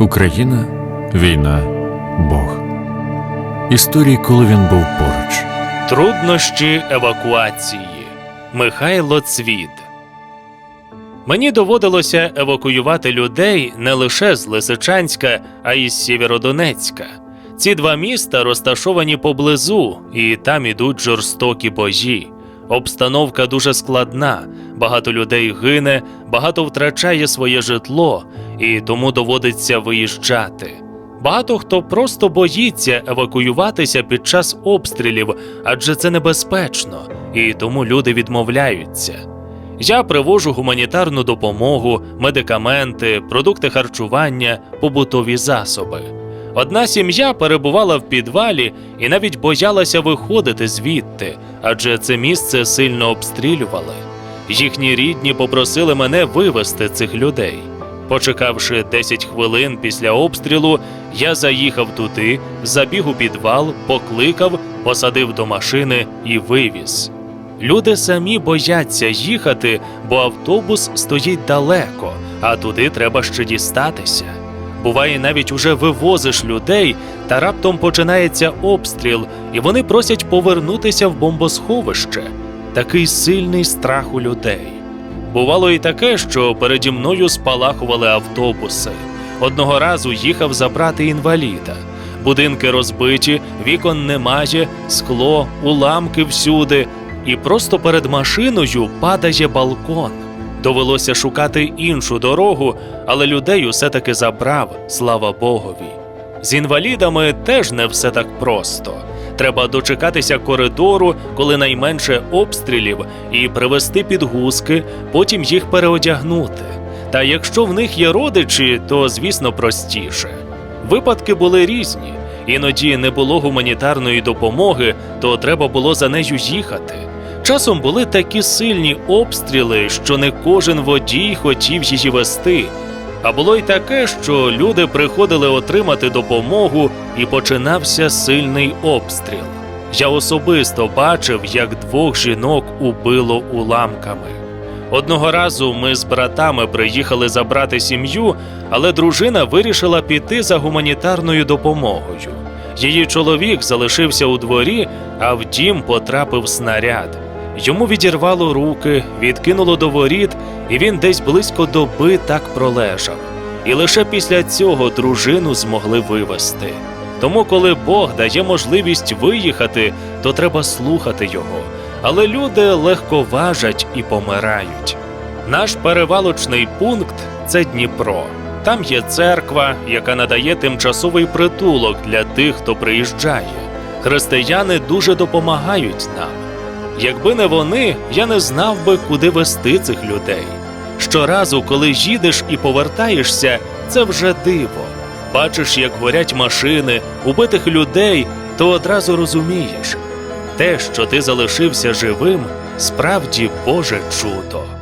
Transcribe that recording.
Україна, війна, Бог. Історії, коли він був поруч. Труднощі евакуації. Михайло Цвіт. Мені доводилося евакуювати людей не лише з Лисичанська, а й з Сєвєродонецька. Ці два міста розташовані поблизу, і там ідуть жорстокі божі. Обстановка дуже складна, багато людей гине, багато втрачає своє житло, і тому доводиться виїжджати. Багато хто просто боїться евакуюватися під час обстрілів, адже це небезпечно, і тому люди відмовляються. Я привожу гуманітарну допомогу, медикаменти, продукти харчування, побутові засоби. Одна сім'я перебувала в підвалі і навіть боялася виходити звідти, адже це місце сильно обстрілювали. Їхні рідні попросили мене вивезти цих людей. Почекавши 10 хвилин після обстрілу, я заїхав туди, забіг у підвал, покликав, посадив до машини і вивіз. Люди самі бояться їхати, бо автобус стоїть далеко, а туди треба ще дістатися. Буває, навіть уже вивозиш людей, та раптом починається обстріл, і вони просять повернутися в бомбосховище. Такий сильний страх у людей. Бувало і таке, що переді мною спалахували автобуси. Одного разу їхав забрати інваліда. Будинки розбиті, вікон немає, скло, уламки всюди, і просто перед машиною падає балкон. Довелося шукати іншу дорогу, але людей усе таки забрав, слава Богові. З інвалідами теж не все так просто. Треба дочекатися коридору, коли найменше обстрілів, і привезти підгузки, потім їх переодягнути. Та якщо в них є родичі, то звісно простіше. Випадки були різні. Іноді не було гуманітарної допомоги, то треба було за нею їхати. Часом були такі сильні обстріли, що не кожен водій хотів її вести. А було й таке, що люди приходили отримати допомогу, і починався сильний обстріл. Я особисто бачив, як двох жінок убило уламками. Одного разу ми з братами приїхали забрати сім'ю, але дружина вирішила піти за гуманітарною допомогою. Її чоловік залишився у дворі, а в дім потрапив снаряд. Йому відірвало руки, відкинуло до воріт, і він десь близько доби так пролежав. І лише після цього дружину змогли вивести. Тому, коли Бог дає можливість виїхати, то треба слухати його. Але люди легковажать і помирають. Наш перевалочний пункт це Дніпро. Там є церква, яка надає тимчасовий притулок для тих, хто приїжджає. Християни дуже допомагають нам. Якби не вони, я не знав би, куди вести цих людей. Щоразу, коли їдеш і повертаєшся, це вже диво. Бачиш, як горять машини, убитих людей, то одразу розумієш те, що ти залишився живим, справді Боже чудо.